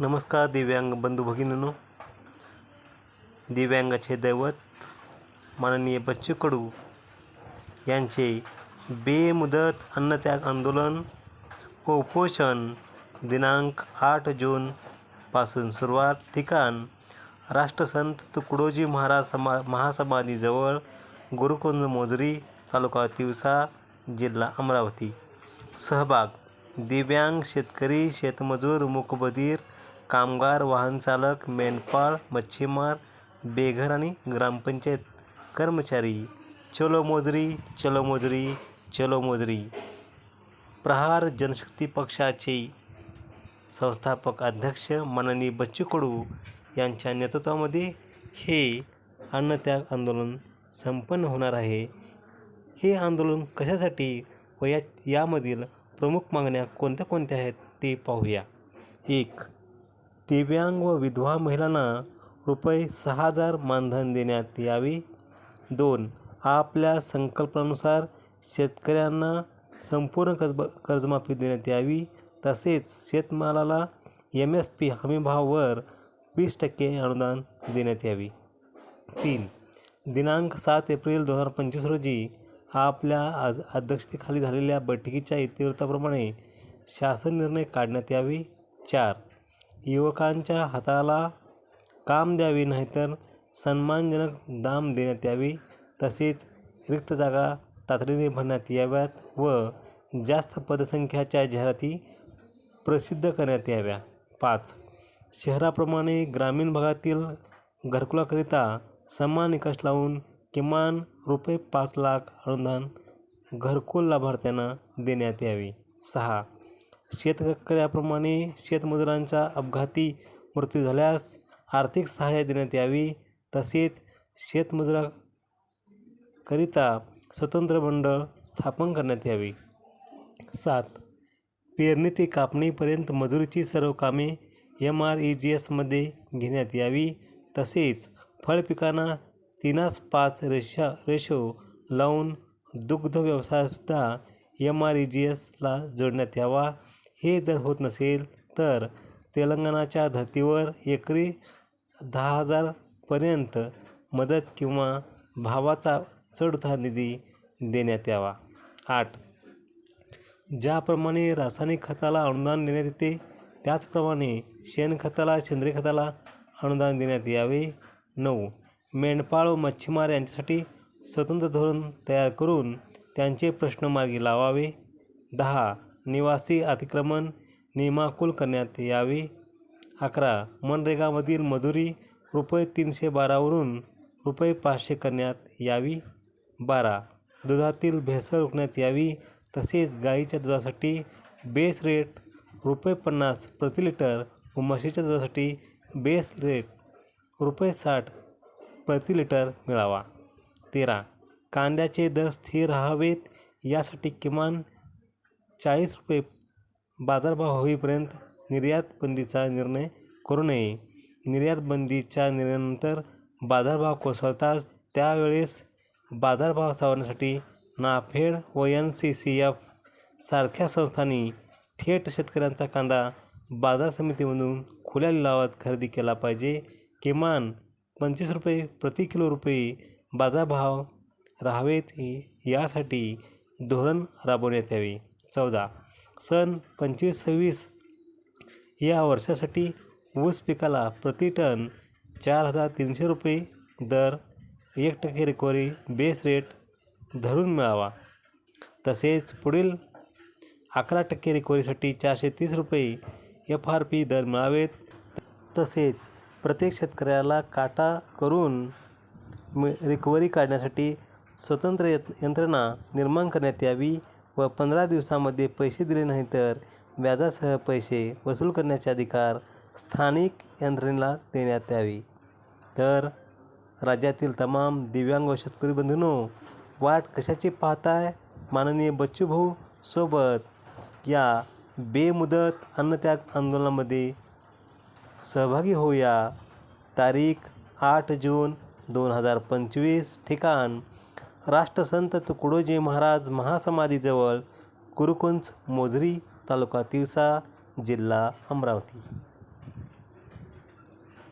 नमस्कार दिव्यांग बंधू भगिनीनो. दिव्यांगाचे दैवत माननीय बच्चू कडू यांचे बेमुदत अन्नत्याग आंदोलन व उपोषण दिनांक आठ जूनपासून सुरुवात. ठिकाण राष्ट्रसंत तुकडोजी महाराज समा महासमाधीजवळ गुरुकुंज मोजरी तालुका तिवसा जिल्हा अमरावती. सहभाग दिव्यांग शेतकरी शेतमजूर मुकबधीर कामगार वाहनचालक मेंढपाळ मच्छीमार बेघर आणि ग्रामपंचायत कर्मचारी. चलो मोजरी चलो मोजरी चलो मोजरी. प्रहार जनशक्ती पक्षाचे संस्थापक अध्यक्ष माननीय बच्चू कडू यांच्या नेतृत्वामध्ये हे अन्नत्याग आंदोलन संपन्न होणार आहे. हे आंदोलन कशासाठी व या यामधील प्रमुख मागण्या कोणत्या कोणत्या आहेत ते पाहूया. एक दिव्यांग व विधवा महिलांना रुपये सहा हजार मानधन देण्यात यावे. दोन आपल्या संकल्पनानुसार शेतकऱ्यांना संपूर्ण कर्ज कर्जमाफी देण्यात यावी. तसेच शेतमालाला एम एस पी हमीभावावर वीस टक्के अनुदान देण्यात यावे. तीन दिनांक सात एप्रिल दोन हजार पंचवीस रोजी आपल्या अध अध्यक्षतेखाली झालेल्या बैठकीच्या इतिवृत्ताप्रमाणे शासन निर्णय काढण्यात यावे. चार युवकांच्या हाताला काम द्यावे नाहीतर सन्मानजनक दाम देण्यात यावे. तसेच रिक्त जागा तातडीने भरण्यात याव्यात व जास्त पदसंख्याच्या जाहिराती प्रसिद्ध करण्यात याव्या. पाच. शहराप्रमाणे ग्रामीण भागातील घरकुलाकरिता समान निकष लावून किमान रुपये पाच लाख अनुदान घरकुल लाभार्थ्यांना देण्यात यावे. सहा. शेतकऱ्याप्रमाणे शेतमजुरांचा अपघाती मृत्यू झाल्यास आर्थिक सहाय्य देण्यात यावी. तसेच शेतमजुराकरिता स्वतंत्र मंडळ स्थापन करण्यात यावी. सात. पेरणी ते कापणीपर्यंत मजुरीची सर्व कामे एम आर ई जी एसमध्ये घेण्यात यावी. तसेच फळपिकांना तीनास पाच रेशा रेशो लावून दुग्ध व्यवसायसुद्धा एम आर ई जी एसला जोडण्यात यावा. हे जर होत नसेल तर तेलंगणाच्या धर्तीवर एकरी दहा हजारपर्यंत मदत किंवा भावाचा चढउतार निधी देण्यात यावा. आठ. ज्याप्रमाणे रासायनिक खताला अनुदान देण्यात येते त्याचप्रमाणे शेणखताला सेंद्रिय खताला अनुदान देण्यात यावे. नऊ. मेंढपाळ व मच्छीमार यांच्यासाठी स्वतंत्र धोरण तयार करून त्यांचे प्रश्न मार्गी लावावे. दहा. निवासी अतिक्रमण नियमाकुल करण्यात यावी. अकरा मनरेगामधील मजुरी रुपये तीनशे बारावरून रुपये पाचशे करण्यात यावी. बारा दुधातील भेसळ रोखण्यात यावी. तसेच गाईच्या दुधासाठी बेस रेट रुपये पन्नास प्रति लिटर व म्हशीच्या दुधासाठी बेस रेट रुपये साठ प्रति लिटर मिळावा. तेरा कांद्याचे दर स्थिर राहावेत यासाठी किमान चाळीस रुपये बाजारभाव होईपर्यंत निर्यात बंदीचा निर्णय करू नये. निर्यात बंदीच्या निर्णयानंतर बाजारभाव कोसळताच त्यावेळेस बाजारभाव सावरण्यासाठी नाफेड व एन सी सी एफ सारख्या संस्थांनी थेट शेतकऱ्यांचा कांदा बाजार समितीमधून खुल्या लिलावात खरेदी केला पाहिजे. किमान पंचवीस रुपये प्रति किलो रुपये बाजारभाव राहावेत यासाठी धोरण राबवण्यात यावे. चौदा. सन पंचवीस सव्वीस या वर्षासाठी ऊस पिकाला प्रति टन चार हजार तीनशे रुपये दर एक टक्के रिकव्हरी बेस रेट धरून मिळावा. तसेच पुढील अकरा टक्के रिकव्हरीसाठी चारशे तीस रुपये एफ आर पी दर मिळावेत. तसेच प्रत्येक शेतकऱ्याला काटा करून मि रिकव्हरी काढण्यासाठी स्वतंत्र यंत्रणा निर्माण करण्यात यावी. व पंधरा दिवसामध्ये पैसे दिले नाही तर व्याजासह पैसे वसूल करण्याचे अधिकार स्थानिक यंत्रणेला देण्यात यावी. तर राज्यातील तमाम दिव्यांग व शेतकरी बंधूंनो वाट कशाची पाहताय? माननीय बच्चूभाऊ सोबत या बेमुदत अन्नत्याग आंदोलनामध्ये सहभागी होऊया. तारीख आठ जून दोन हजार पंचवीस ठिकाण राष्ट्रसंत तुकडोजी महाराज महासमाधीजवळ कुरुकुंज मोझरी तालुका तिवसा जिल्हा अमरावती.